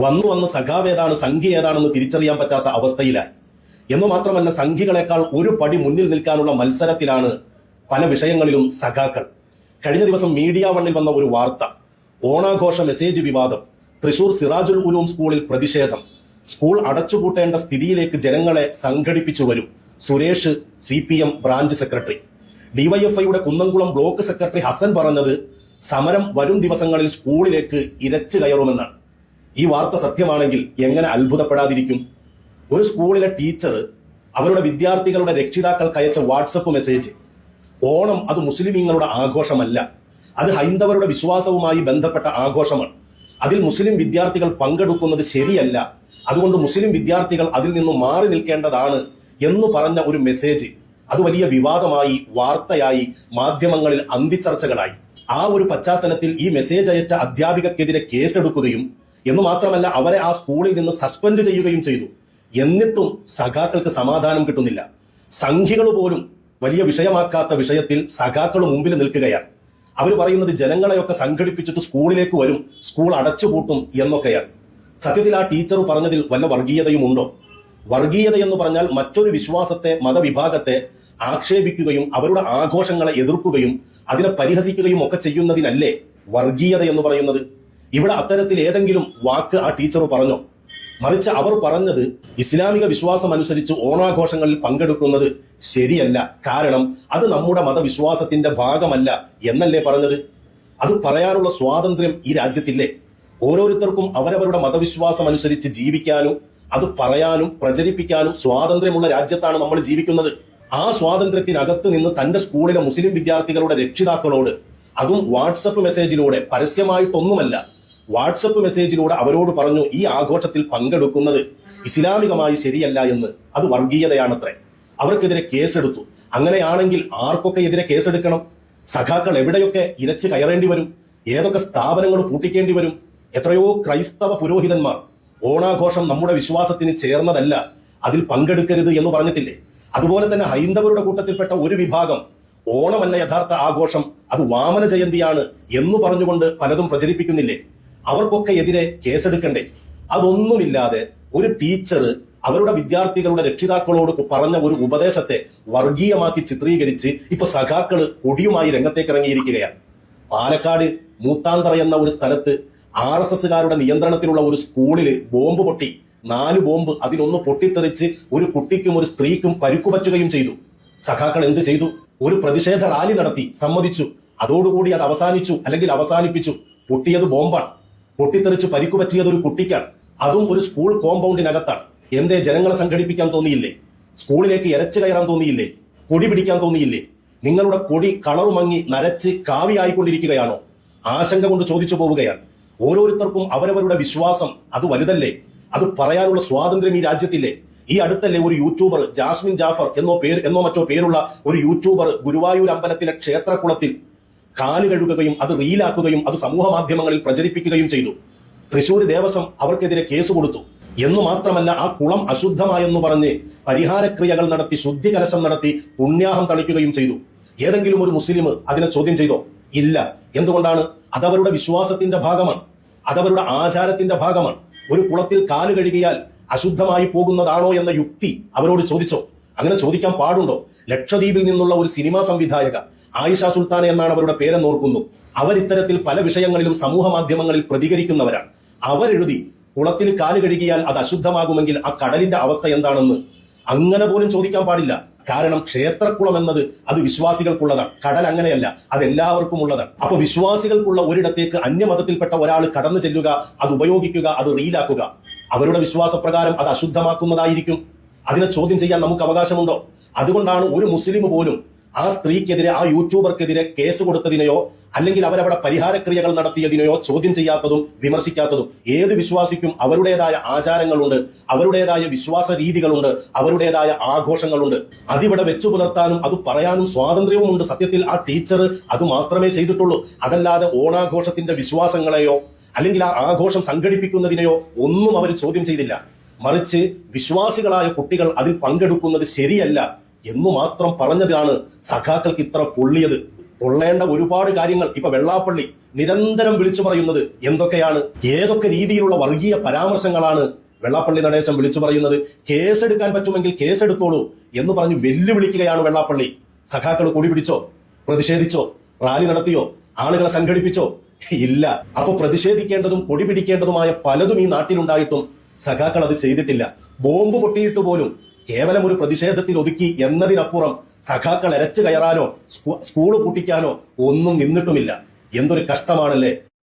വന്നു വന്ന് സഖാവ് ഏതാണ് സംഖ്യ ഏതാണെന്ന് തിരിച്ചറിയാൻ പറ്റാത്ത അവസ്ഥയിലായി. എന്ന് മാത്രമല്ല സംഖ്യകളെക്കാൾ ഒരു പടി മുന്നിൽ നിൽക്കാനുള്ള മത്സരത്തിലാണ് പല വിഷയങ്ങളിലും സഖാക്കൾ. കഴിഞ്ഞ ദിവസം മീഡിയ വണ്ണിൽ വന്ന ഒരു വാർത്ത ഓണാഘോഷ മെസ്സേജ് വിവാദം തൃശൂർ സിറാജുൽ ഉലൂം സ്കൂളിൽ പ്രതിഷേധം സ്കൂൾ അടച്ചുപൂട്ടേണ്ട സ്ഥിതിയിലേക്ക് ജനങ്ങളെ സംഘടിപ്പിച്ചു വരും Suresh C P M branch secretary. ഡിവൈഎഫ്ഐയുടെ കുന്നംകുളം ബ്ലോക്ക് സെക്രട്ടറി ഹസൻ പറഞ്ഞത് സമരം വരും ദിവസങ്ങളിൽ സ്കൂളിലേക്ക് ഇരച്ചു കയറുമെന്നാണ്. ഈ വാർത്ത സത്യമാണെങ്കിൽ എങ്ങനെ അത്ഭുതപ്പെടാതിരിക്കും? ഒരു സ്കൂളിലെ ടീച്ചർ അവരുടെ വിദ്യാർത്ഥികളുടെ രക്ഷിതാക്കൾക്ക് അയച്ച വാട്സപ്പ് മെസ്സേജ് ഓണം അത് മുസ്ലിമീങ്ങളുടെ ആഘോഷമല്ല അത് ഹൈന്ദവരുടെ വിശ്വാസവുമായി ബന്ധപ്പെട്ട ആഘോഷമാണ്. അതിൽ മുസ്ലിം വിദ്യാർത്ഥികൾ പങ്കെടുക്കുന്നത് ശരിയല്ല അതുകൊണ്ട് മുസ്ലിം വിദ്യാർത്ഥികൾ അതിൽ നിന്നും മാറി നിൽക്കേണ്ടതാണ് എന്ന് പറഞ്ഞ ഒരു മെസ്സേജ് അത് വലിയ വിവാദമായി വാർത്തയായി മാധ്യമങ്ങളിൽ അന്തിച്ചർച്ചകളായി ആ ഒരു പശ്ചാത്തലത്തിൽ ഈ മെസ്സേജ് അയച്ച അധ്യാപികക്കെതിരെ കേസെടുക്കുകയും എന്ന് മാത്രമല്ല അവരെ ആ സ്കൂളിൽ നിന്ന് സസ്പെൻഡ് ചെയ്യുകയും ചെയ്തു. എന്നിട്ടും സഖാക്കൾക്ക് സമാധാനം കിട്ടുന്നില്ല. സംഖ്യകൾ പോലും വലിയ വിഷയമാക്കാത്ത വിഷയത്തിൽ സഖാക്കൾ മുമ്പിൽ നിൽക്കുകയാണ്. അവർ പറയുന്നത് ജനങ്ങളെയൊക്കെ സംഘടിപ്പിച്ചിട്ട് സ്കൂളിലേക്ക് വരും സ്കൂൾ അടച്ചുപൂട്ടും എന്നൊക്കെയാണ്. സത്യത്തിൽ ആ ടീച്ചർ പറഞ്ഞതിൽ വല്ല വർഗീയതയും ഉണ്ടോ? വർഗീയത എന്ന് പറഞ്ഞാൽ മറ്റൊരു വിശ്വാസത്തെ മതവിഭാഗത്തെ ആക്ഷേപിക്കുകയും അവരുടെ ആഘോഷങ്ങളെ എതിർക്കുകയും അതിനെ പരിഹസിക്കുകയും ഒക്കെ ചെയ്യുന്നതിനല്ലേ വർഗീയത എന്ന് പറയുന്നത്? ഇവിടെ അത്തരത്തിൽ ഏതെങ്കിലും വാക്ക് ആ ടീച്ചർ പറഞ്ഞോ? മറിച്ച് അവർ പറഞ്ഞത് ഇസ്ലാമിക വിശ്വാസം അനുസരിച്ച് ഓണാഘോഷങ്ങളിൽ പങ്കെടുക്കുന്നത് ശരിയല്ല. കാരണം അത് നമ്മുടെ മതവിശ്വാസത്തിന്റെ ഭാഗമല്ല എന്നല്ലേ പറഞ്ഞത്? അത് പറയാനുള്ള സ്വാതന്ത്ര്യം ഈ രാജ്യത്തില്ലേ? ഓരോരുത്തർക്കും അവരവരുടെ മതവിശ്വാസം അനുസരിച്ച് ജീവിക്കാനും അത് പറയാനും പ്രചരിപ്പിക്കാനും സ്വാതന്ത്ര്യമുള്ള രാജ്യത്താണ് നമ്മൾ ജീവിക്കുന്നത്. ആ സ്വാതന്ത്ര്യത്തിനകത്ത് നിന്ന് തന്റെ സ്കൂളിലെ മുസ്ലിം വിദ്യാർത്ഥികളുടെ രക്ഷിതാക്കളോട് അതും വാട്സപ്പ് മെസ്സേജിലൂടെ പരസ്യമായിട്ടൊന്നുമല്ല വാട്സപ്പ് മെസ്സേജിലൂടെ അവരോട് പറഞ്ഞു ഈ ആഘോഷത്തിൽ പങ്കെടുക്കുന്നത് ഇസ്ലാമികമായി ശരിയല്ല എന്ന്. അത് വർഗീയതയാണത്രേ. അവർക്കെതിരെ കേസെടുത്തു. അങ്ങനെയാണെങ്കിൽ ആർക്കൊക്കെ എതിരെ കേസെടുക്കണം? സഖാക്കൾ എവിടെയൊക്കെ ഇരച്ച് കയറേണ്ടി വരും? ഏതൊക്കെ സ്ഥാപനങ്ങൾ പൂട്ടിക്കേണ്ടി വരും? എത്രയോ ക്രൈസ്തവ പുരോഹിതന്മാർ ഓണാഘോഷം നമ്മുടെ വിശ്വാസത്തിന് ചേർന്നതല്ല അതിൽ പങ്കെടുക്കരുത് എന്ന് പറഞ്ഞിട്ടില്ലേ? അതുപോലെ തന്നെ ഹൈന്ദവരുടെ കൂട്ടത്തിൽപ്പെട്ട ഒരു വിഭാഗം ഓണമല്ല യഥാർത്ഥ ആഘോഷം അത് വാമന ജയന്തിയാണ് എന്ന് പറഞ്ഞുകൊണ്ട് പലതും പ്രചരിപ്പിക്കുന്നില്ലേ? അവർക്കൊക്കെ എതിരെ കേസെടുക്കണ്ടേ? അതൊന്നുമില്ലാതെ ഒരു ടീച്ചർ അവരുടെ വിദ്യാർത്ഥികളുടെ രക്ഷിതാക്കളോട് പറഞ്ഞ ഒരു ഉപദേശത്തെ വർഗീയമാക്കി ചിത്രീകരിച്ച് ഇപ്പൊ സഖാക്കൾ കൊടിയുമായി രംഗത്തേക്ക് ഇറങ്ങിയിരിക്കുകയാണ്. പാലക്കാട് മൂത്താന്തറ എന്ന ഒരു സ്ഥലത്ത് ആർ എസ് എസുകാരുടെ നിയന്ത്രണത്തിലുള്ള ഒരു സ്കൂളിൽ ബോംബ് പൊട്ടി. നാല് ബോംബ് അതിലൊന്ന് പൊട്ടിത്തെറിച്ച് ഒരു കുട്ടിക്കും ഒരു സ്ത്രീക്കും പരുക്കുപറ്റുകയും ചെയ്തു. സഖാക്കൾ എന്ത് ചെയ്തു? ഒരു പ്രതിഷേധ റാലി നടത്തി സമ്മതിച്ചു. അതോടുകൂടി അത് അവസാനിച്ചു അല്ലെങ്കിൽ അവസാനിപ്പിച്ചു. പൊട്ടിയത് ബോംബാണ്. പൊട്ടിത്തെറിച്ച് പരിക്കു പറ്റിയത് ഒരു കുട്ടിക്കാണ്. അതും ഒരു സ്കൂൾ കോമ്പൗണ്ടിനകത്താണ്. എന്തേ ജനങ്ങളെ സംഘടിപ്പിക്കാൻ തോന്നിയില്ലേ? സ്കൂളിലേക്ക് ഇരച്ചു കയറാൻ തോന്നിയില്ലേ? കൊടി പിടിക്കാൻ തോന്നിയില്ലേ? നിങ്ങളുടെ കൊടി കളറുമങ്ങി നരച്ച് കാവിയായിക്കൊണ്ടിരിക്കുകയാണോ ആശങ്ക കൊണ്ട് ചോദിച്ചു പോവുകയാണ്. ഓരോരുത്തർക്കും അവരവരുടെ വിശ്വാസം അത് വലുതല്ലേ? അത് പറയാനുള്ള സ്വാതന്ത്ര്യം ഈ രാജ്യത്തില്ലേ? ഈ അടുത്തല്ലേ ഒരു യൂട്യൂബർ ജാസ്മിൻ ജാഫർ എന്നോ പേര് എന്നോ മറ്റോ പേരുള്ള ഒരു യൂട്യൂബർ ഗുരുവായൂർ അമ്പലത്തിലെ ക്ഷേത്രക്കുളത്തിൽ കാൽ കഴുകുകയും അത് റീലാക്കുകയും അത് സമൂഹ മാധ്യമങ്ങളിൽ പ്രചരിപ്പിക്കുകയും ചെയ്തു. തൃശൂർ ദേവസ്വം അവർക്കെതിരെ കേസ് കൊടുത്തു. എന്നു മാത്രമല്ല ആ കുളം അശുദ്ധമായെന്ന് പറഞ്ഞ് പരിഹാരക്രിയകൾ നടത്തി ശുദ്ധി കലശം നടത്തി പുണ്യാഹം തളിക്കുകയും ചെയ്തു. ഏതെങ്കിലും ഒരു മുസ്ലിം അതിനെ ചോദ്യം ചെയ്തോ? ഇല്ല. എന്തുകൊണ്ടാണ്? അതവരുടെ വിശ്വാസത്തിന്റെ ഭാഗമാണ്. അതവരുടെ ആചാരത്തിന്റെ ഭാഗമാണ്. ഒരു കുളത്തിൽ കാൽ കഴുകിയാൽ അശുദ്ധമായി പോകുന്നതാണോ എന്ന യുക്തി അവരോട് ചോദിച്ചോ? അങ്ങനെ ചോദിക്കാൻ പാടുണ്ടോ? ലക്ഷദ്വീപിൽ നിന്നുള്ള ഒരു സിനിമാ സംവിധായക ആയിഷ സുൽത്താന എന്നാണ് അവരുടെ പേരെന്നോർക്കുന്നു. അവർ ഇത്തരത്തിൽ പല വിഷയങ്ങളിലും സമൂഹ മാധ്യമങ്ങളിൽ പ്രതികരിക്കുന്നവരാണ്. അവരെഴുതി കുളത്തിൽ കാൽ കഴുകിയാൽ അത് അശുദ്ധമാകുമെങ്കിൽ ആ കടലിന്റെ അവസ്ഥ എന്താണെന്ന് അങ്ങനെ പോലും ചോദിക്കാൻ പാടില്ല. കാരണം ക്ഷേത്രക്കുളം എന്നത് അത് വിശ്വാസികൾക്കുള്ളതാണ്. കടൽ അങ്ങനെയല്ല അത് എല്ലാവർക്കും ഉള്ളതാണ്. അപ്പൊ വിശ്വാസികൾക്കുള്ള ഒരിടത്തേക്ക് അന്യമതത്തിൽപ്പെട്ട ഒരാൾ കടന്നു ചെല്ലുക അത് ഉപയോഗിക്കുക അത് റീലാക്കുക. അവരുടെ വിശ്വാസപ്രകാരം അത് അശുദ്ധമാക്കുന്നതായിരിക്കും. അതിനെ ചോദ്യം ചെയ്യാൻ നമുക്ക് അവകാശമുണ്ടോ? അതുകൊണ്ടാണ് ഒരു മുസ്ലിം പോലും ആ സ്ത്രീക്കെതിരെ ആ യൂട്യൂബർക്കെതിരെ കേസ് കൊടുത്തതിനെയോ അല്ലെങ്കിൽ അവരവിടെ പരിഹാരക്രിയകൾ നടത്തിയതിനെയോ ചോദ്യം ചെയ്യാത്തതും വിമർശിക്കാത്തതും ഏത് വിശ്വാസിക്കും അവരുടേതായ ആചാരങ്ങളുണ്ട് അവരുടേതായ വിശ്വാസ രീതികളുണ്ട് അവരുടേതായ ആഘോഷങ്ങളുണ്ട്. അതിവിടെ വെച്ചു പുലർത്താനും അത് പറയാനും സ്വാതന്ത്ര്യവുമുണ്ട് സത്യത്തിൽ ആ ടീച്ചർ അത് മാത്രമേ ചെയ്തിട്ടുള്ളൂ. അതല്ലാതെ ഓണാഘോഷത്തിന്റെ വിശ്വാസങ്ങളെയോ അല്ലെങ്കിൽ ആ ആഘോഷം സംഘടിപ്പിക്കുന്നതിനെയോ ഒന്നും അവർ ചോദ്യം ചെയ്തില്ല. മറിച്ച് വിശ്വാസികളായ കുട്ടികൾ അതിൽ പങ്കെടുക്കുന്നത് ശരിയല്ല. എന്നു മാത്രം പറഞ്ഞതാണ് സഖാക്കൾക്ക് ഇത്ര പൊള്ളിയത്. പൊള്ളേണ്ട ഒരുപാട് കാര്യങ്ങൾ ഇപ്പൊ വെള്ളാപ്പള്ളി നിരന്തരം വിളിച്ചു പറയുന്നത് എന്തൊക്കെയാണ്? ഏതൊക്കെ രീതിയിലുള്ള വർഗീയ പരാമർശങ്ങളാണ് വെള്ളാപ്പള്ളി നടേശം വിളിച്ചു പറയുന്നത്? കേസെടുക്കാൻ പറ്റുമെങ്കിൽ കേസെടുത്തോളൂ എന്ന് പറഞ്ഞ് വെല്ലുവിളിക്കുകയാണ് വെള്ളാപ്പള്ളി. സഖാക്കൾ കൂടി പിടിച്ചോ? പ്രതിഷേധിച്ചോ? റാലി നടത്തിയോ? ആളുകളെ സംഘടിപ്പിച്ചോ? ഇല്ല. അപ്പൊ പ്രതിഷേധിക്കേണ്ടതും കൊടി പിടിക്കേണ്ടതുമായ പലതും ഈ നാട്ടിലുണ്ടായിട്ടും സഖാക്കൾ അത് ചെയ്തിട്ടില്ല. ബോംബ് പൊട്ടിയിട്ട് പോലും കേവലം ഒരു പ്രതിഷേധത്തിൽ ഒതുക്കി എന്നതിനപ്പുറം സഖാക്കൾ അരച്ചു കയറാനോ സ്കൂൾ പൂട്ടിക്കാനോ ഒന്നും നിന്നിട്ടുമില്ല. എന്തൊരു കഷ്ടമാണല്ലേ?